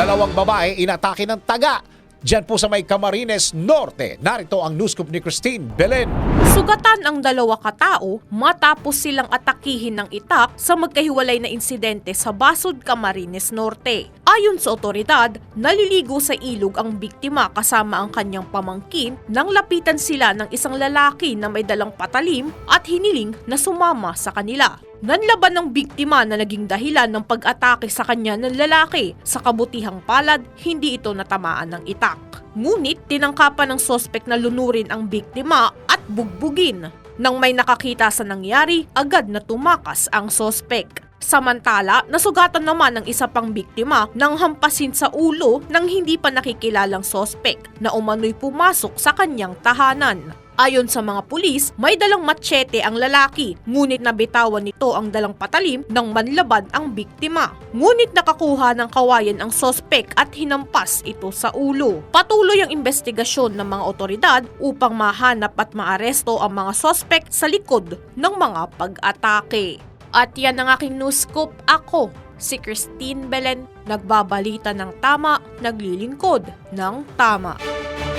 Dalawang babae inatake ng taga. Diyan po sa may Camarines Norte. Narito ang news scoop ni Christine Belen. Sugatan ang dalawa katao matapos silang atakihin ng itak sa magkahiwalay na insidente sa Basod, Camarines Norte. Ayon sa otoridad, naliligo sa ilog ang biktima kasama ang kanyang pamangkin nang lapitan sila ng isang lalaki na may dalang patalim at hiniling na sumama sa kanila. Nanlaban ng biktima na naging dahilan ng pag-atake sa kanya ng lalaki. Sa kabutihang palad, hindi ito natamaan ng itak. Ngunit tinangkapan ng sospek na lunurin ang biktima at bugbugin. Nang may nakakita sa nangyari, agad na tumakas ang sospek. Samantala, nasugatan naman ang isa pang biktima nang hampasin sa ulo ng hindi pa nakikilalang sospek na umano'y pumasok sa kanyang tahanan. Ayon sa mga pulis, may dalang machete ang lalaki, ngunit nabitawan nito ang dalang patalim nang manlaban ang biktima. Ngunit nakakuha ng kawayan ang sospek at hinampas ito sa ulo. Patuloy ang investigasyon ng mga otoridad upang mahanap at maaresto ang mga sospek sa likod ng mga pag-atake. At yan ang aking news scoop. Ako, si Christine Belen, nagbabalita ng tama, naglilingkod ng tama.